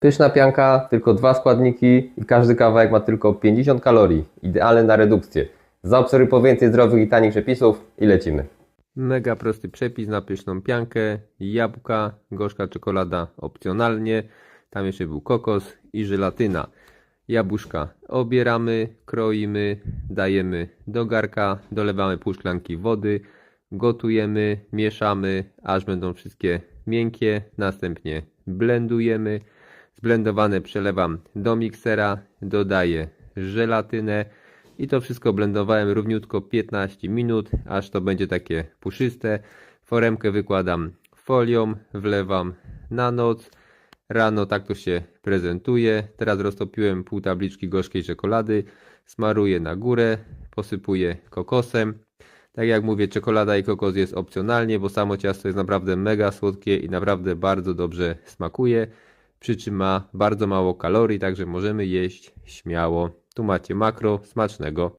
Pyszna pianka, tylko dwa składniki i każdy kawałek ma tylko 50 kalorii. Idealne na redukcję. Zaobserwuj po więcej zdrowych i tanich przepisów i lecimy. Mega prosty przepis na pyszną piankę. Jabłka, gorzka czekolada opcjonalnie. Tam jeszcze był kokos i żelatyna. Jabłuszka obieramy, kroimy, dajemy do garka, dolewamy pół szklanki wody, gotujemy, mieszamy, aż będą wszystkie miękkie, następnie blendujemy. Zblendowane przelewam do miksera, dodaję żelatynę i to wszystko blendowałem równiutko 15 minut, aż to będzie takie puszyste. Foremkę wykładam folią, wlewam na noc. Rano tak to się prezentuje. Teraz roztopiłem pół tabliczki gorzkiej czekolady, smaruję na górę, posypuję kokosem. Tak jak mówię, czekolada i kokos jest opcjonalnie, bo samo ciasto jest naprawdę mega słodkie i naprawdę bardzo dobrze smakuje. Przy czym ma bardzo mało kalorii, także możemy jeść śmiało. Tu macie makro, smacznego.